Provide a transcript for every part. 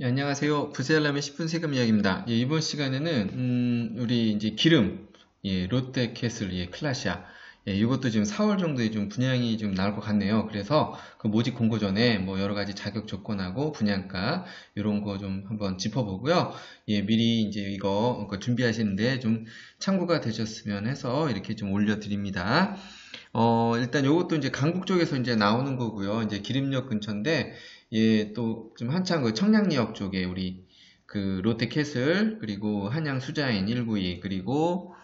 예, 안녕하세요. 부세알람의 10분 세금 이야기입니다. 예, 이번 시간에는 음, 우리 이제 기름 예, 롯데 캐슬 예, 클라시아 예, 이것도 지금 4월 정도에 좀 분양이 좀 나올 것 같네요. 그래서 그 모집 공고 전에 뭐 여러 가지 자격 조건하고 분양가 이런 거 좀 한번 짚어보고요. 예, 미리 이제 이거 준비하시는데 좀 참고가 되셨으면 해서 이렇게 좀 올려드립니다. 어, 일단 이것도 이제 강북 쪽에서 이제 나오는 거고요. 이제 기름역 근처인데 예, 또 좀 한창 그 청량리역 쪽에 우리 그 롯데캐슬 그리고 한양 수자인 192 그리고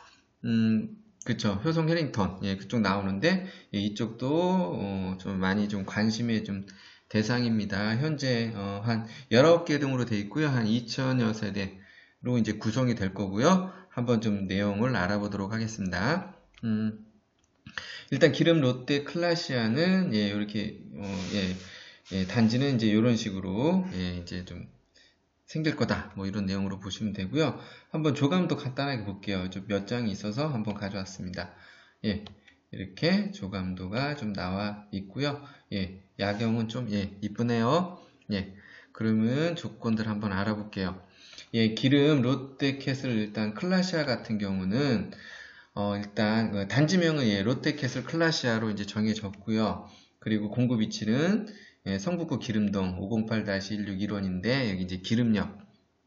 음 그쵸 효성 해링턴 예 그쪽 나오는데 예, 이쪽도 어, 좀 많이 좀 관심의 좀 대상입니다. 현재 어, 한 19개 등으로 되어 있고요. 한 2천여 세대로 이제 구성이 될 거고요. 한번 좀 내용을 알아보도록 하겠습니다. 음, 일단 기름 롯데 클라시아는 예, 이렇게 어, 예, 예, 단지는 이제 이런 식으로 예, 이제 좀 생길 거다. 뭐 이런 내용으로 보시면 되고요. 한번 조감도 간단하게 볼게요. 좀 몇 장이 있어서 한번 가져왔습니다. 예 이렇게 조감도가 좀 나와 있고요. 예 야경은 좀 예 이쁘네요. 예 그러면 조건들 한번 알아볼게요. 예 기름 롯데캐슬 일단 클라시아 같은 경우는 어 일단 그 단지명은 예 롯데캐슬 클라시아로 이제 정해졌고요 그리고 공급 위치는 예, 성북구 기름동 508-1615인데 여기 이제 기름역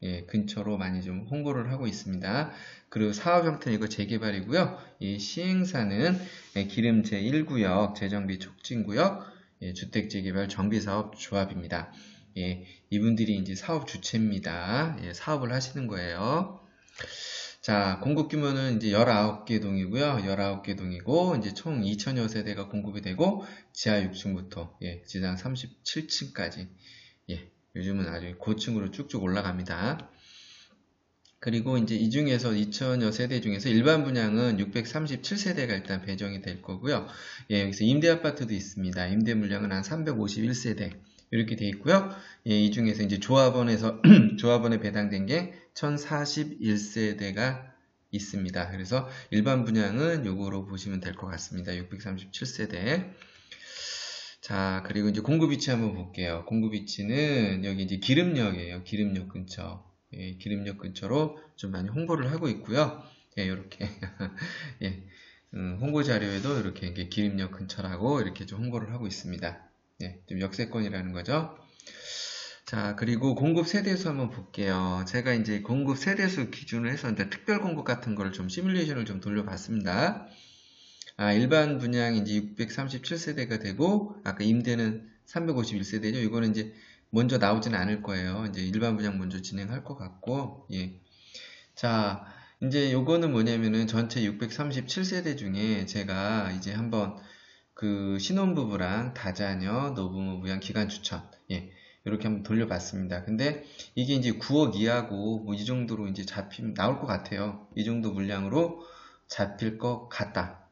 예, 근처로 많이 좀 홍보를 하고 있습니다. 그리고 사업 형태는 이거 재개발이고요. 이 시행사는 예, 기름 제1구역 재정비 촉진구역 예, 주택재개발 정비사업 조합입니다. 예, 이분들이 이제 사업 주체입니다. 예, 사업을 하시는 거예요. 자, 공급 규모는 이제 19개 동이고요. 19개 동이고, 이제 총 2천여 세대가 공급이 되고, 지하 6층부터, 예, 지상 37층까지, 예, 요즘은 아주 고층으로 쭉쭉 올라갑니다. 그리고 이제 이 중에서 2천여 세대 중에서 일반 분양은 637세대가 일단 배정이 될 거고요. 예, 여기서 임대 아파트도 있습니다. 임대 물량은 한 351세대. 이렇게 돼 있고요. 예, 이 중에서 이제 조합원에서 조합원에 배당된 게 1041세대가 있습니다. 그래서 일반 분양은 요거로 보시면 될 것 같습니다. 637세대. 자, 그리고 이제 공급 위치 한번 볼게요. 공급 위치는 여기 이제 기름역이에요. 기름역 근처. 예, 기름역 근처로 좀 많이 홍보를 하고 있고요. 예, 이렇게 예, 음, 홍보 자료에도 이렇게 기름역 근처라고 이렇게 좀 홍보를 하고 있습니다. 예, 좀 역세권이라는 거죠. 자, 그리고 공급 세대수 한번 볼게요. 제가 이제 공급 세대수 기준으로 해서 이제 특별 공급 같은 걸좀 시뮬레이션을 좀 돌려봤습니다. 아, 일반 분양이 이제 637세대가 되고, 아까 임대는 351세대죠. 이거는 이제 먼저 나오지는 않을 거예요. 이제 일반 분양 먼저 진행할 것 같고, 예. 자, 이제 요거는 뭐냐면은 전체 637세대 중에 제가 이제 한번 그 신혼부부랑 다자녀, 노부모 부양 기간 추천, 예. 이렇게 한번 돌려봤습니다. 근데 이게 이제 9억 이하고 뭐 이 정도로 이제 잡힘 나올 것 같아요. 이 정도 물량으로 잡힐 것 같다.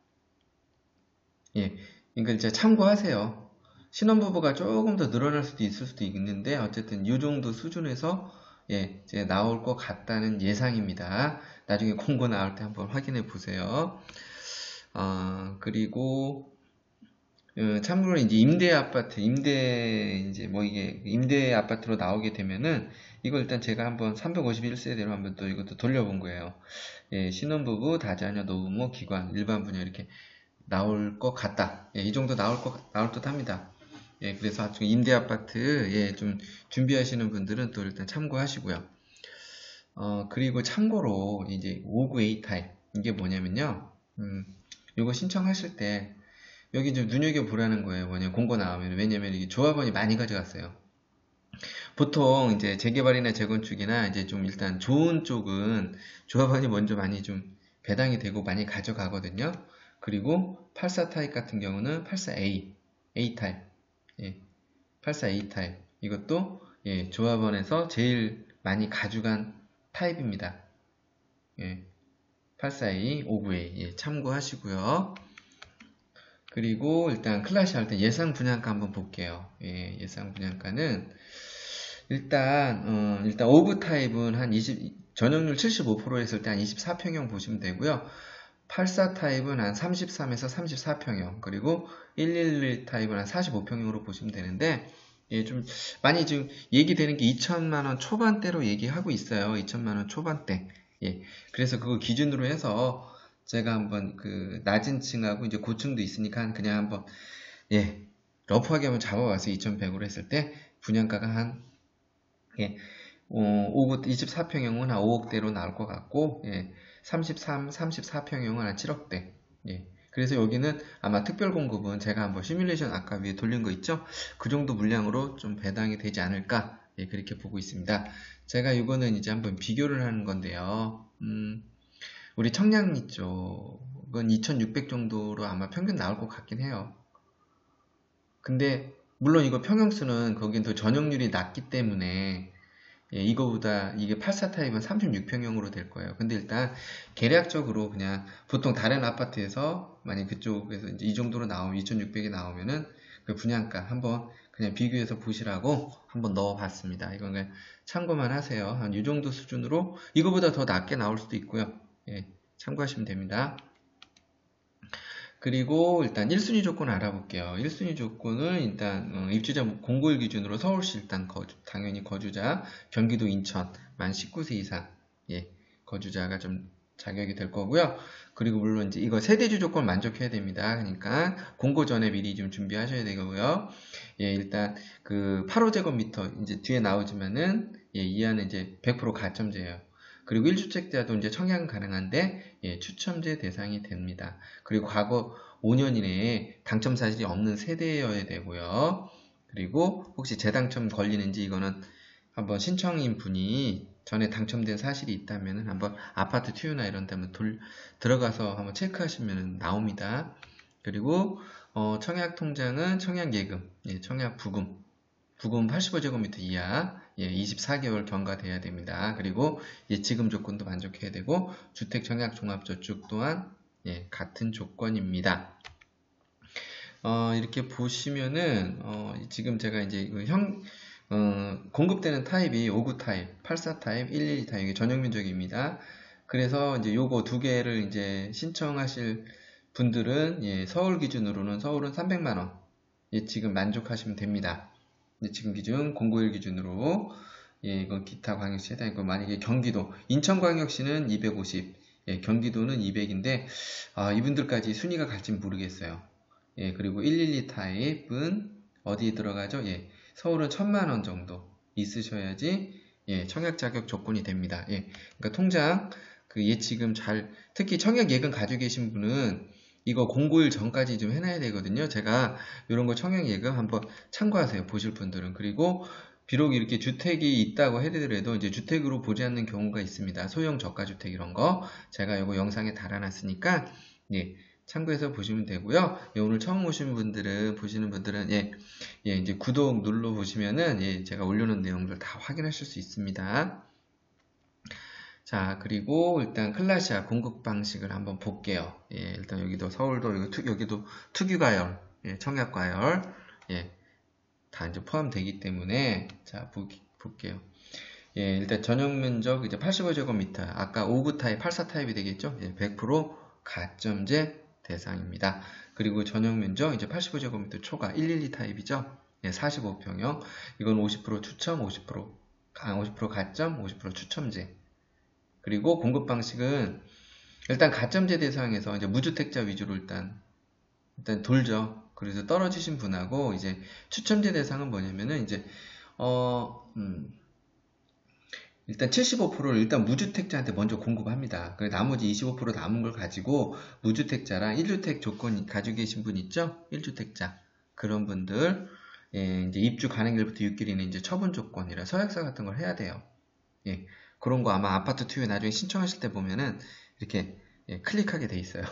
예, 이걸 이제 참고하세요. 신혼부부가 조금 더 늘어날 수도 있을 수도 있는데 어쨌든 이 정도 수준에서 예, 이제 나올 것 같다는 예상입니다. 나중에 공고 나올 때 한번 확인해 보세요. 어, 그리고 어, 참고로 이제 임대 아파트, 임대 이제 뭐 이게 임대 아파트로 나오게 되면은 이걸 일단 제가 한번 351세대로 한번 또 이것도 돌려본 거예요. 예, 신혼부부, 다자녀, 노부모, 기관, 일반 분야 이렇게 나올 것 같다. 예, 이 정도 나올 것 나올 듯합니다. 예, 그래서 임대 아파트 예, 좀 준비하시는 분들은 또 일단 참고하시고요. 어, 그리고 참고로 이제 59A 타입 이게 뭐냐면요. 음, 이거 신청하실 때 여기 좀 눈여겨보라는 거예요. 뭐냐, 공고 나오면. 왜냐면 이게 조합원이 많이 가져갔어요. 보통 이제 재개발이나 재건축이나 이제 좀 일단 좋은 쪽은 조합원이 먼저 많이 좀 배당이 되고 많이 가져가거든요. 그리고 84 타입 같은 경우는 84A, A 타입, 예, 84A 타입. 이것도 예, 조합원에서 제일 많이 가져간 타입입니다. 예, 84A, 59A 예, 참고하시고요. 그리고 일단 클래시 할 때 예상 분양가 한번 볼게요. 예, 예상 분양가는 일단 어, 일단 오브 타입은 한 20, 전용률 75% 했을 때 한 24평형 보시면 되고요. 84 타입은 한 33에서 34평형 그리고 111 타입은 한 45평형으로 보시면 되는데 예, 좀 많이 지금 얘기되는 게 2천만 원 초반대로 얘기하고 있어요. 2천만 원 초반대. 예. 그래서 그거 기준으로 해서 제가 한번 그 낮은 층하고 이제 고층도 있으니까 그냥 한번 예. 러프하게 한번 잡아봤어요. 2,100으로 했을 때 분양가가 한 예. 어, 5구 24평형은 한 5억대로 나올 것 같고 예. 33, 34평형은 한 7억대. 예. 그래서 여기는 아마 특별 공급은 제가 한번 시뮬레이션 아까 위에 돌린 거 있죠? 그 정도 물량으로 좀 배당이 되지 않을까 예, 그렇게 보고 있습니다. 제가 이거는 이제 한번 비교를 하는 건데요. 음, 우리 청량리 쪽은 2600 정도로 아마 평균 나올 것 같긴 해요. 근데 물론 이거 평형수는 거긴 더 전용률이 낮기 때문에 예, 이거보다 이게 84 타입은 36평형으로 될 거예요. 근데 일단 계략적으로 그냥 보통 다른 아파트에서 만약 그쪽에서 이제 이 정도로 나오면 2600이 나오면은 그 분양가 한번 그냥 비교해서 보시라고 한번 넣어 봤습니다. 이건 그냥 참고만 하세요. 한 이 정도 수준으로 이거보다 더 낮게 나올 수도 있고요. 예, 참고하시면 됩니다. 그리고 일단 1순위 조건 알아볼게요. 1순위 조건은 일단 어, 입주자 공고일 기준으로 서울시 일단 거주, 당연히 거주자, 경기도 인천 만 19세 이상 예, 거주자가 좀 자격이 될 거고요. 그리고 물론 이제 이거 세대주 조건 만족해야 됩니다. 그러니까 공고 전에 미리 좀 준비하셔야 되고요. 예, 일단 그 8호제곱미터 이제 뒤에 나오지만은 예, 이 안에 이제 100% 가점제예요. 그리고 1주택자도 이제 청약 가능한데 예, 추첨제 대상이 됩니다. 그리고 과거 5년 이내에 당첨 사실이 없는 세대여야 되고요. 그리고 혹시 재당첨 걸리는지 이거는 한번 신청인 분이 전에 당첨된 사실이 있다면 한번 아파트 투유나 이런 데 한번 돌, 들어가서 한번 체크하시면 나옵니다. 그리고 어, 청약 통장은 청약 예금, 예, 청약 부금, 부금 85제곱미터 이하 예, 24개월 경과돼야 됩니다. 그리고 예치금 조건도 만족해야 되고 주택 청약 종합저축 또한 예, 같은 조건입니다. 어, 이렇게 보시면은 어, 지금 제가 이제 형 어, 공급되는 타입이 5구 타입, 84 타입, 112 타입이 전용 면적입니다. 그래서 이제 요거 두 개를 이제 신청하실 분들은 예, 서울 기준으로는 서울은 300만 원. 예, 지금 만족하시면 됩니다. 지금 기준 091 기준으로 예, 이건 기타 광역시 해당이고 만약에 경기도 인천광역시는 250 예, 경기도는 200인데 아, 이분들까지 순위가 갈지 모르겠어요. 예, 그리고 112 타입은 어디에 들어가죠? 예, 서울은 1000만원 정도 있으셔야지 예, 청약 자격 조건이 됩니다. 예, 그러니까 통장 그 예치금 잘 특히 청약 예금 가지고 계신 분은 이거 공고일 전까지 좀 해놔야 되거든요. 제가 이런 거 청약 예금 한번 참고하세요. 보실 분들은. 그리고 비록 이렇게 주택이 있다고 해더라도 이제 주택으로 보지 않는 경우가 있습니다. 소형 저가주택 이런 거 제가 이거 영상에 달아놨으니까 예, 참고해서 보시면 되고요. 예, 오늘 처음 오신 분들은 보시는 분들은 예, 예 이제 구독 눌러 보시면은 예, 제가 올려놓은 내용들 다 확인하실 수 있습니다. 자, 그리고 일단 클라시아 공급 방식을 한번 볼게요. 예, 일단 여기도 서울도 여기 투, 여기도 특유가열, 예, 청약과열, 예, 다 이제 포함되기 때문에 자 보, 볼게요. 예, 일단 전용 면적 이제 85제곱미터, 아까 5구 타입, 84 타입이 되겠죠? 예, 100% 가점제 대상입니다. 그리고 전용 면적 이제 85제곱미터 초과 112 타입이죠? 예, 45평형. 이건 50% 추첨, 50% 50% 가점, 50% 추첨제. 그리고 공급 방식은 일단 가점제 대상에서 이제 무주택자 위주로 일단 일단 돌죠. 그래서 떨어지신 분하고 이제 추첨제 대상은 뭐냐면은 이제 어 음, 일단 75%를 일단 무주택자한테 먼저 공급합니다. 그래서 나머지 25% 남은 걸 가지고 무주택자랑 1주택 조건 가지고 계신 분 있죠? 1주택자 그런 분들 예, 이제 입주 가능일부터 6일이는 이제 처분 조건이라 서약서 같은 걸 해야 돼요. 예. 그런 거 아마 아파트 투유 나중에 신청하실 때 보면은 이렇게 예, 클릭하게 돼 있어요.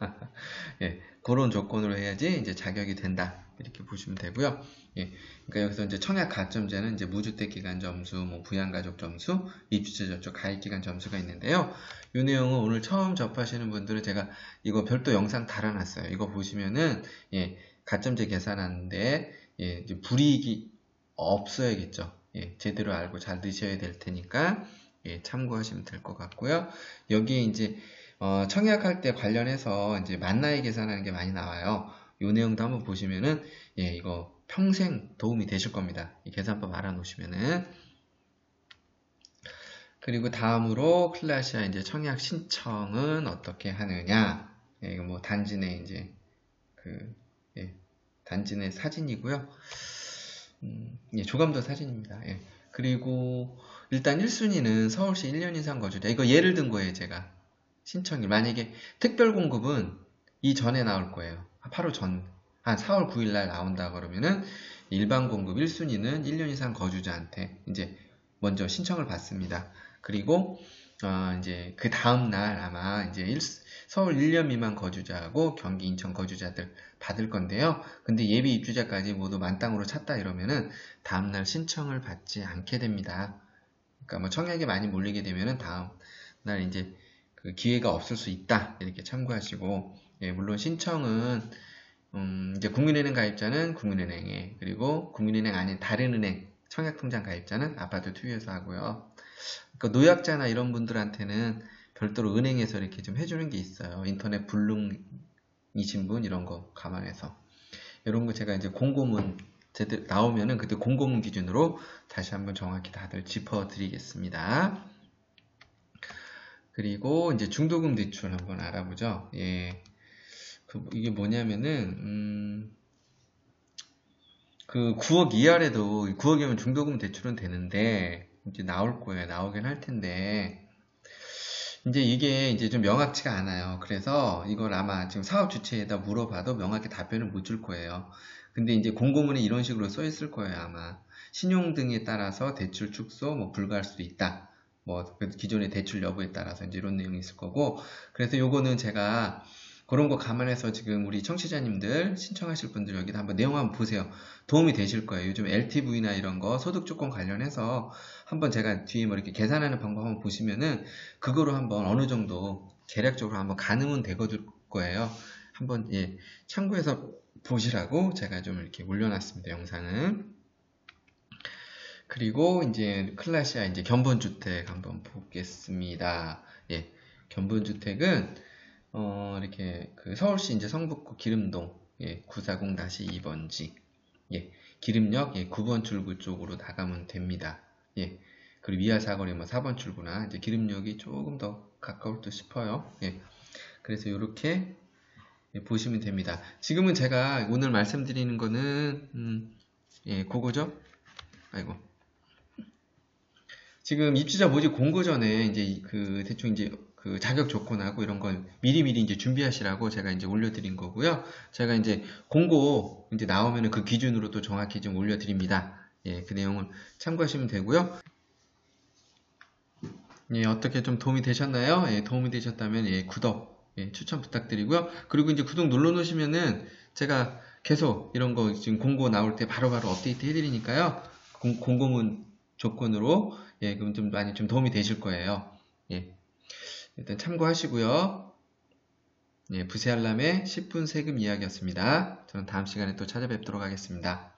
예, 그런 조건으로 해야지 이제 자격이 된다. 이렇게 보시면 되고요. 예, 그러니까 여기서 이제 청약 가점제는 이제 무주택 기간 점수, 뭐 부양 가족 점수, 입주자 저쪽 가입 기간 점수가 있는데요. 이 내용은 오늘 처음 접하시는 분들은 제가 이거 별도 영상 달아놨어요. 이거 보시면은 예, 가점제 계산하는데 예, 불이익이 없어야겠죠. 예, 제대로 알고 잘 넣으셔야 될 테니까 예, 참고하시면 될 것 같고요. 여기에 이제 어, 청약할 때 관련해서 이제 만나이 계산하는 게 많이 나와요. 이 내용도 한번 보시면은 예, 이거 평생 도움이 되실 겁니다. 이 계산법 알아놓으시면은. 그리고 다음으로 클라시아 이제 청약 신청은 어떻게 하느냐. 예, 이거 뭐 단지 내 이제 그 예, 단지 내 사진이고요. 음, 예, 조감도 사진입니다. 예. 그리고 일단 1순위는 서울시 1년 이상 거주자. 이거 예를 든 거예요, 제가. 신청일. 만약에 특별 공급은 이 전에 나올 거예요. 바로 전, 한 4월 9일 날 나온다 그러면은 일반 공급 1순위는 1년 이상 거주자한테 이제 먼저 신청을 받습니다. 그리고 어, 이제 그 다음 날 아마 이제 일, 서울 1년 미만 거주자하고 경기 인천 거주자들 받을 건데요. 근데 예비 입주자까지 모두 만땅으로 찼다 이러면은 다음 날 신청을 받지 않게 됩니다. 그러니까 뭐 청약이 많이 몰리게 되면은 다음 날 이제 그 기회가 없을 수 있다 이렇게 참고하시고 예, 물론 신청은 음, 이제 국민은행 가입자는 국민은행에 그리고 국민은행 아닌 다른 은행 청약통장 가입자는 아파트 투유에서 하고요. 그 노약자나 이런 분들한테는 별도로 은행에서 이렇게 좀 해주는 게 있어요. 인터넷 불능이신 분 이런 거 감안해서 이런 거 제가 이제 공고문 제대로 나오면은 그때 공고문 기준으로 다시 한번 정확히 다들 짚어드리겠습니다. 그리고 이제 중도금 대출 한번 알아보죠. 예. 그 이게 뭐냐면은 음, 그 9억 이하래도 9억이면 중도금 대출은 되는데 이제 나올 거예요. 나오긴 할 텐데 이제 이게 이제 좀 명확치가 않아요. 그래서 이걸 아마 지금 사업 주체에다 물어봐도 명확히 답변을 못 줄 거예요. 근데 이제 공고문에 이런 식으로 써 있을 거예요. 아마 신용 등에 따라서 대출 축소 뭐 불가할 수도 있다. 뭐 기존의 대출 여부에 따라서 이제 이런 내용이 있을 거고 그래서 요거는 제가 그런 거 감안해서 지금 우리 청취자님들 신청하실 분들 여기다 한번 내용 한번 보세요. 도움이 되실 거예요. 요즘 LTV나 이런 거 소득 조건 관련해서 한번 제가 뒤에 뭐 이렇게 계산하는 방법 한번 보시면은 그거로 한번 어느 정도 계략적으로 한번 가늠은 되거들 거예요. 한번 예 참고해서 보시라고 제가 좀 이렇게 올려놨습니다. 영상은. 그리고 이제 클라시아 이제 견본주택 한번 보겠습니다. 예, 견본주택은 어, 이렇게 그 서울시 이제 성북구 기름동 예, 940-2번지 예, 기름역 예, 9번 출구 쪽으로 나가면 됩니다. 예, 그리고 위아 사거리 뭐 4번 출구나 이제 기름역이 조금 더 가까울 듯 싶어요. 예, 그래서 이렇게 예, 보시면 됩니다. 지금은 제가 오늘 말씀드리는 거는 음, 예, 그거죠. 아이고. 지금 입주자 모집 공고 전에 이제 그 대충 이제 그 자격 조건하고 이런 걸 미리미리 이제 준비하시라고 제가 이제 올려드린 거고요. 제가 이제 공고 이제 나오면은 그 기준으로 또 정확히 좀 올려드립니다. 예, 그 내용을 참고하시면 되고요. 예, 어떻게 좀 도움이 되셨나요? 예, 도움이 되셨다면 예, 구독 예, 추천 부탁드리고요. 그리고 이제 구독 눌러 놓으시면은 제가 계속 이런 거 지금 공고 나올 때 바로바로 바로 업데이트 해드리니까요. 공, 공고문 조건으로 예, 그럼 좀 많이 좀 도움이 되실 거예요. 예. 일단 참고하시고요. 예, 부세알람의 10분 세금 이야기였습니다. 저는 다음 시간에 또 찾아뵙도록 하겠습니다.